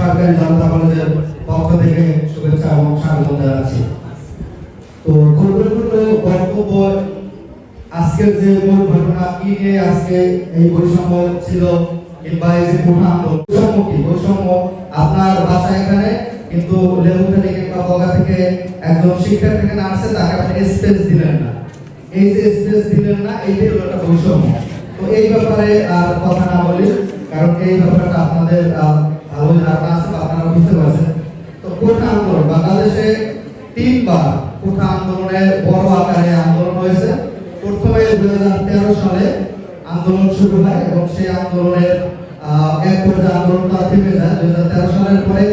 রাজশাহী জনতা কলেজের পক্ষ থেকে শুভেচ্ছা এবং স্বাগত জানাচ্ছি। তো গুরুত্বপূর্ণ বক্তব্য আজকের যে মূল ঘটনা, কি নিয়ে আজকে এই বৈষম্য ছিল কিংবা এই যে কোঠা বৈষম্য কি? বৈষম্য আপনার বাসা এখানে, কিন্তু লেবু থেকে বগা থেকে একজন শিক্ষার্থীকে নামছে তাকে আপনি স্পেস দিলেন না। এই যে স্পেস দিলেন না, এইটাই হলো একটা বৈষম্য। তো এই ব্যাপারে আর কথা না বলি কারণ এই ব্যাপারটা আপনাদের ভালো ধারণা আছে আপনারা বুঝতে পারছেন। তো কোঠা আন্দোলন, বাংলাদেশে তিনবার কোঠা আন্দোলনের বড় আকারে আন্দোলন হয়েছে। প্রথমে দুই হাজার তেরো সালে আন্দোলন শুরু হয় এবং সেই আন্দোলনের এক পর্যায়ে আন্দোলনটা থেমে যায়। দুই সালের পরে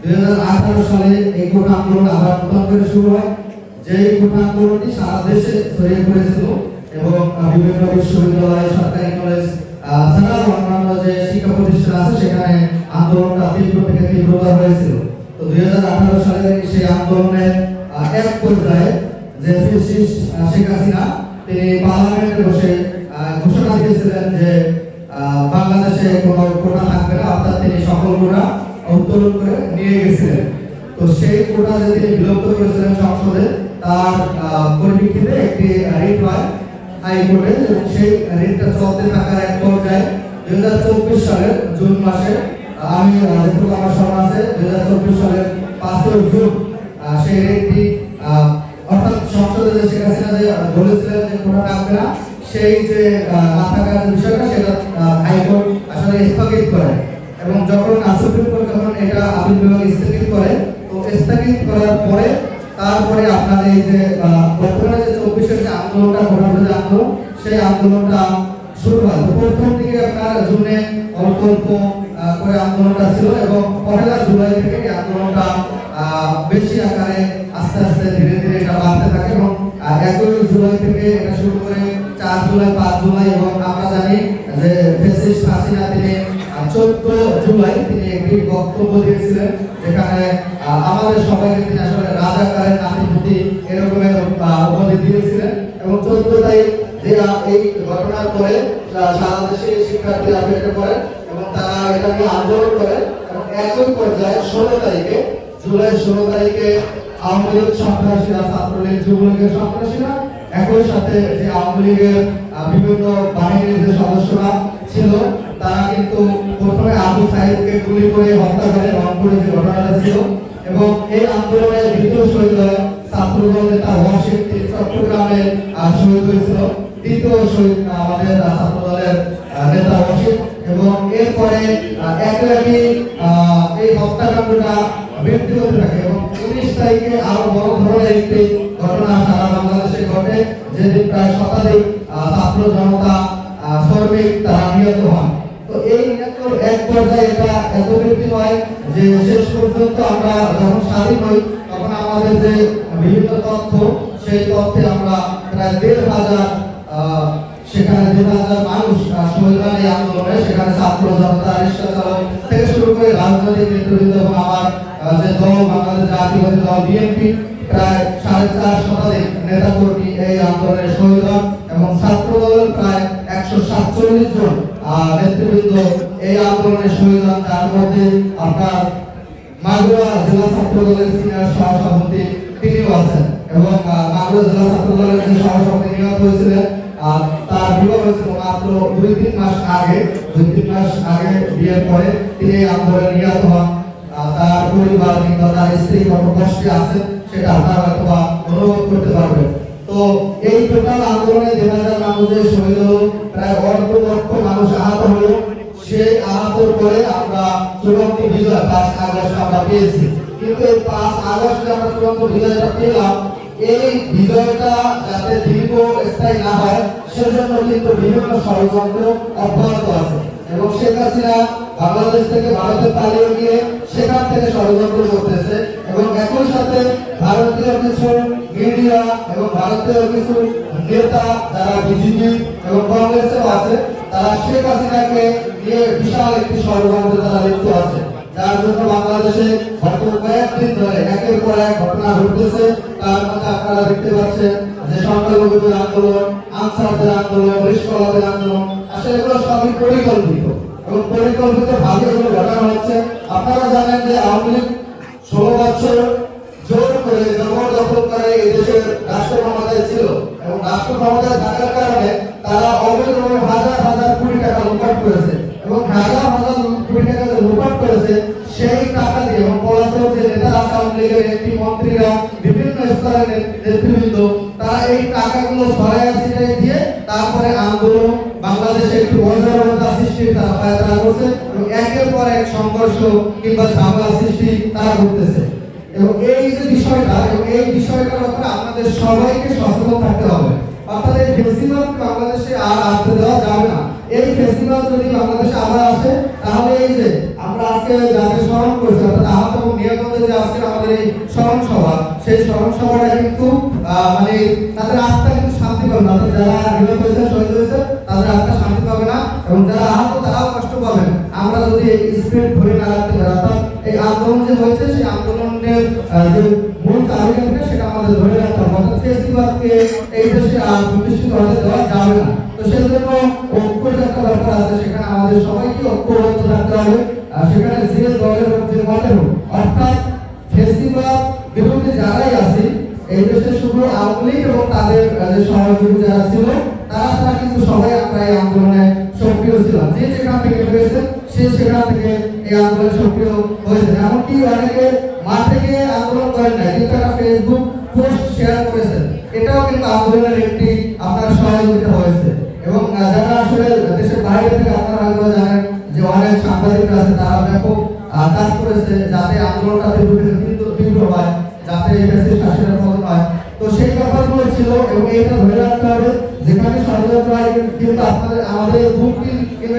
দুই হাজার আঠারো সালে এই কোঠা আন্দোলন আবার নতুন করে শুরু হয়। যে কোঠা আন্দোলনটি সারা দেশে ছড়িয়ে পড়েছিল এবং বিভিন্ন বিশ্ববিদ্যালয়, সরকারি কলেজ আহ, ছাড়াও অন্যান্য যে শিক্ষা প্রতিষ্ঠান সালে সেই আন্দোলনের ঘোষণা দিয়েছিলেন যে বাংলাদেশে কোনো কোটা অর্থাৎ তিনি সকল উত্তোলন করে নিয়ে গেছিলেন। তো সেই কোটা যে তিনি বিলুপ্ত করেছিলেন সংসদে তার পরিপ্রেক্ষিতে একটি রিট হয় হাইকোর্টে এবং সেই রিটটা চলতে থাকার এক পর্যায়ে দুই হাজার চব্বিশ সালের জুন মাসে আমি আহ, আমার স্মরণ আছে দুই হাজার চব্বিশ সালের পাঁচই জুন সেই রিটটি অর্থাৎ সংসদে যে শেখ হাসিনা যে বলেছিলেন যে কোটা থাকবে না সেই যে থাকার বিষয়টা সেটা হাইকোর্ট আসলে স্থগিত করে। এবং যখন সুপ্রিম কোর্ট যখন এটা আপিল বিভাগ স্থগিত করে তো স্থগিত করার পরে তারপরে আপনার এই যে বর্তমানে যে চব্বিশের যে আন্দোলনটা যে আন্দোলন, সেই আন্দোলনটা শুরু হয়। প্রথম দিকে আপনার জুনে অল্প অল্প করে আন্দোলনটা ছিল এবং পহেলা জুলাই থেকে এই আন্দোলনটা বেশি আকারে আস্তে আস্তে ধীরে ধীরে এটা বাড়তে থাকে এবং একই জুলাই থেকে এটা শুরু করে চার জুলাই, পাঁচ জুলাই এবং আমরা জানি যে ফেসিস্ট হাসিনা তিনি চোদ্দ জুলাই তিনি একটি বক্তব্য দিয়েছিলেন, যেখানে আমাদের সবাইকে তিনি আসলে রাজাকারের নাতিপুতি এরকমের উপাধি দিয়েছিলেন। এবং চোদ্দ তারিখ যে এই ঘটনার পরে সারা দেশে শিক্ষার্থীরা ফেটে পড়ে এবং তারা এটা নিয়ে আন্দোলন করে। এবং একই পর্যায়ে ষোলো তারিখে, জুলাই ষোলো তারিখে আওয়ামী লীগ সন্ত্রাসীরা, ছাত্রলীগ, যুবলীগের সন্ত্রাসীরা একই সাথে যে আওয়ামী লীগের বিভিন্ন বাহিনীর যে সদস্যরা ছিল, তারা কিন্তু সাইদকে গুলি করে হত্যা করে রংপুরে যে ঘটনাটা ছিল এবং এই আন্দোলনে দ্বিতীয় শহীদ ছাত্রদল নেতা ওয়াসিম চট্টগ্রামে শহীদ হয়েছিল। দ্বিতীয় শহীদ আমাদের ছাত্রদলের নেতা ওয়াসিম এবং এরপরে আহ, এই হত্যাকাণ্ডটা বৃদ্ধি হতে থাকে এবং উনিশ তারিখে আরও বড় ধরনের একটি ঘটনা সারা বাংলাদেশে ঘটে যেদিন প্রায় শতাধিক ছাত্র জনতা শ্রমিক তারা নিহত হন। তো এই এক পর্যায়ে এটা এত বৃদ্ধি হয় যে শেষ পর্যন্ত আমরা যখন স্বাধীন হই তখন আমাদের যে বিভিন্ন তথ্য সেই তথ্যে আমরা প্রায় দেড় হাজার সেখানে দেড় হাজার মানুষ আহ, শহীদ হন এই আন্দোলনে সেখানে ছাত্র জনতা রিক্সা চালক থেকে শুরু করে রাজনৈতিক নেতৃবৃন্দ এবং আমার যে দল বাংলাদেশ জাতীয়বাদী দল বিএনপি প্রায় সাড়ে চার শতাধিক নেতা কর্মী এই আন্দোলনে শহীদ হন এবং ছাত্র দলের প্রায় একশো সাতচল্লিশ জন নেতৃবৃন্দ এই আন্দোলনে শহীদ হন তার মধ্যে আপনার মাগুরা জেলা ছাত্র দলের সিনিয়র সহসভাপতি তিনিও আছেন এবং মাগুরা জেলা ছাত্র দলের যে সহসভাপতি নিহত হয়েছিলেন তার বিবাহ হয়েছিল মাত্র দুই তিন মাস আগে, দুই তিন মাস আগে বিয়ের পরে তিনি আন্দোলনে নিহত হন। তার পরিবার কিংবা তার স্ত্রী কত কষ্টে আছেন সেটা আপনারা হয়তো অনুভব করতে পারবেন। তো এই টোটাল আন্দোলনে দেড় হাজার মানুষের শহীদ হলো প্রায় অল্প লক্ষ মানুষ আহত হলো। সেই আহতর পরে আমরা চূড়ান্ত বিজয় পাঁচ আগস্ট আমরা পেয়েছি। কিন্তু এই পাঁচ আগস্টে আমরা চূড়ান্ত বিজয়টা পেলাম, এই বিজয়টা যাতে দীর্ঘ স্থায়ী না হয়, সেজন্য কিন্তু বিভিন্ন ষড়যন্ত্র অব্যাহত আছে। এবং শেখ হাসিনা বাংলাদেশ থেকে ভারতে পালিয়ে গিয়ে সেখান থেকে ষড়যন্ত্র করতেছে। এবং একই সাথে ভারতীয় কিছু মিডিয়া এবং ভারতীয় কিছু নেতা যারা বিজেপি এবং কংগ্রেসেও আছে, তারা শেখ হাসিনাকে নিয়ে বিশাল একটি ষড়যন্ত্র তারা লিপ্ত আছে। যার জন্য বাংলাদেশে গত কয়েকদিন ধরে একের পর এক ঘটনা ঘটতেছে। তার মধ্যে আপনারা দেখতে পাচ্ছেন যে সংখ্যালঘুদের আন্দোলন, আনসারদের আন্দোলন রিস্কলাদের আন্দোলন, আসলে এগুলো সবই পরিকল্পিত। এবং পরিকল্পিত ভাবে এগুলো ঘটানো হচ্ছে। আপনারা জানেন যে আওয়ামী লীগ ষোলো বছর জোর ছিল এবং রাষ্ট্র ক্ষমতায় থাকার কারণে তারা অবৈধভাবে হাজার হাজার কোটি টাকা লুটপাট করেছে এবং হাজার হাজার কোটি টাকা লুটপাট করেছে, সেই টাকা দিয়ে এবং যে নেতা লীগের একটি মন্ত্রীরা বিভিন্ন স্তরের তারা এই টাকাগুলো সরাই দিয়ে তারপরে আন্দোলন সৃষ্টির তারা করছে এবং একের পর এক সংঘর্ষ কিংবা ঝামেলা সৃষ্টি তারা করতেছে এবং এই যে বিষয়টা, এবং এই বিষয়টার ব্যাপারে আপনাদের সবাইকে সচেতন থাকতে হবে। অর্থাৎ এই ফেস্টিভ্যাল বাংলাদেশে আর আসতে দেওয়া যাবে না? এই ফেস্টিভ্যাল যদি বাংলাদেশে আবার আসে, তাহলে এই যে আমরা আজকে যাকে স্মরণ করছি, অর্থাৎ আহত এবং নিরাপদে যে আজকে আমাদের এই স্মরণ সভা সেই স্মরণ সভাটা কিন্তু মানে তাদের আত্মা কিন্তু শান্তি পাবে না। যারা নিহত হয়েছে, শহীদ হয়েছে, তাদের আত্মা আন্দোলন যে হয়েছে, সেই আন্দোলনের যে মূল চাবিকাঠিটা সেটা আমাদের ধরে রাখতে হবে। অর্থাৎ ফেস্টিভ্যালকে এই দেশে আর প্রতিষ্ঠিত হতে দেওয়া যাবে না। তো সেই জন্য ঐক্যের একটা ব্যাপার আছে, সেখানে আমাদের সবাইকে ঐক্যবদ্ধ থাকতে হবে, আর সেখানে যে দলের হোক, যে মতের হোক। অর্থাৎ ফেস্টিভ্যাল বিরুদ্ধে যারাই আছে, এই দেশে শুধু আওয়ামী লীগ এবং তাদের যে সহযোগী যারা ছিল, তারা ছাড়া কিন্তু সবাই আমরা এই আন্দোলনে সক্রিয় ছিলাম। যে যেখান থেকে হয়েছে সে সেখান থেকে এই আন্দোলনে সক্রিয় হয়েছে। এমনকি অনেকে মাঠ থেকে আন্দোলন করেন না কিন্তু তারা ফেসবুক পোস্ট শেয়ার করেছেন। এটাও কিন্তু আন্দোলনের একটি আপনার সহযোগিতা হয়েছে। এবং যারা আসলে দেশের বাইরে থেকে আপনারা হয়তো জানেন যে অনেক সাংবাদিক আছে, তারা ব্যাপক কাজ করেছে যাতে আন্দোলনটা তীব্র হয়, যাতে শাসনের পতন হয়। তো সেই ব্যাপারগুলো ছিল এবং এইটা ধরে রাখতে হবে, যেখানে ষড়যন্ত্র হয় কিন্তু আপনাদের, আমাদের এই গ্রুপটি কিংবা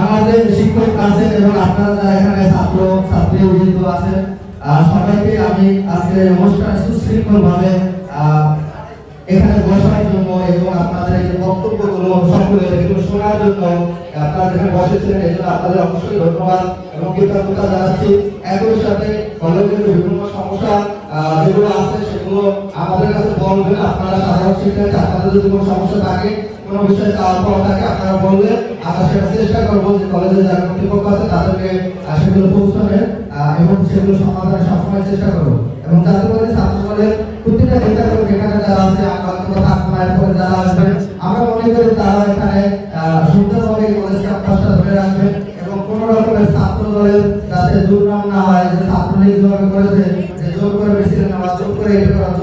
আমাদের শিক্ষক আছেন এবং আপনারা যারা এখানে ছাত্র, ছাত্রী বৃন্দ আছেন সবাইকে আমি আজকে অনুষ্ঠান সুশৃঙ্খল ভাবে এখানে বসার জন্য এবং আপনাদের যে বক্তব্যগুলো সবগুলো এগুলো শোনার জন্য আপনারা যেখানে বসেছিলেন, এই জন্য আপনাদের অবশ্যই ধন্যবাদ এবং কৃতজ্ঞতা জানাচ্ছি। একই সাথে কলেজের বিভিন্ন সমস্যা যেগুলো আছে, সেগুলো আমাদের কাছে বলবেন, আপনারা সাধারণ শিক্ষার্থী, আপনাদের যদি কোনো সমস্যা থাকে, কোনো বিষয়ে চাওয়ার পাওয়া থাকে, আপনারা বললে আমরা সেটা চেষ্টা করব যে কলেজে যারা কর্তৃপক্ষ আছে, তাদেরকে সেগুলো পৌঁছাবে এবং সেগুলো সমাধানের সবসময় চেষ্টা করব। এবং যাতে করে ছাত্র দলের প্রতিটা নেতা এবং এখানে যারা আছে আমরা যারা আসবেন, আমরা মনে করি তারা এখানে সুন্দরভাবে কলেজ ক্যাম্পাসটা ধরে রাখবেন এবং কোন রকমের ছাত্র যাতে দুর্নাম না হয়, যে ছাত্রলীগ করেছে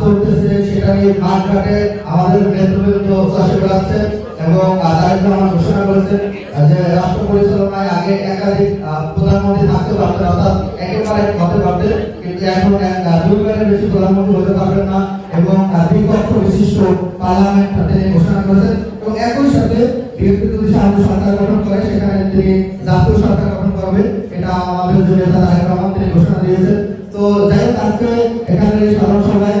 চলতেছে, সেটা নিয়ে মাঠ ঘাটে আমাদের নেতৃবৃন্দ চাষে বেড়াচ্ছে এবং তারেক রহমান ঘোষণা করেছেন যে রাষ্ট্র পরিচালনায় আগে একাধিক প্রধানমন্ত্রী থাকতে পারতেন, অর্থাৎ একেবারে হতে পারতেন, কিন্তু এখন দুইবারের বেশি প্রধানমন্ত্রী হতে পারবেন না এবং দ্বিপক্ষ বিশিষ্ট পার্লামেন্ট তিনি ঘোষণা করেছেন এবং একই সাথে বিএনপি যদি সামনে সরকার গঠন করে, সেখানে তিনি জাতীয় সরকার গঠন করবে, এটা আমাদের জন্য তিনি ঘোষণা দিয়েছেন। তো যাই হোক, আজকে এখানে সাধারণ সভায়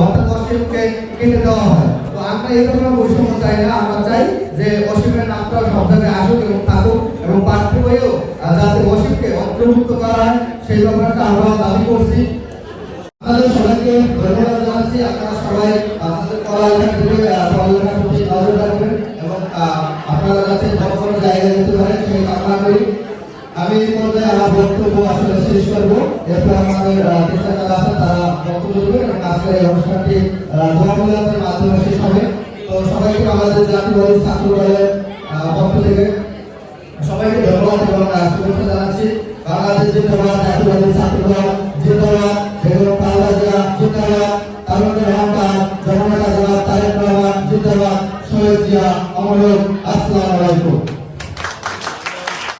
অর্থাৎ অসীমকে কেটে দেওয়া হয়। তো আমরা এই ধরনের বৈষম্য চাই না আমরা চাই যে অসীমের নামটা সব জায়গায় আসুক এবং থাকুক এবং পাঠ্য বইয়েও যাতে অসীমকে অন্তর্ভুক্ত করা হয় সেই ব্যাপারটা আমরা দাবি করছি। আপনাদের সবাইকে ধন্যবাদ জানাচ্ছি। আপনারা সবাই আপনাদের পড়ালেখা থেকে আহ, পড়ালেখার প্রতি নজর রাখবেন এবং আপনারা যাতে বড় বড় জায়গায় যেতে পারেন সেই কামনা করি। আমি এই পর্যায়ে আমার বক্তব্য আসলে শেষ করব। এরপর আমাদের যারা আছেন তারা বক্তব্য দেবেন এবং আজকের এই অনুষ্ঠানটি আহ, মাধ্যমে শেষ হবে। তো সবাইকে আমাদের জাতীয় ছাত্র দলের পক্ষ থেকে সবাইকে ধন্যবাদ এবং শুভেচ্ছা জানাচ্ছি। বাংলাদেশ যে প্রবাস জাতীয়বাদী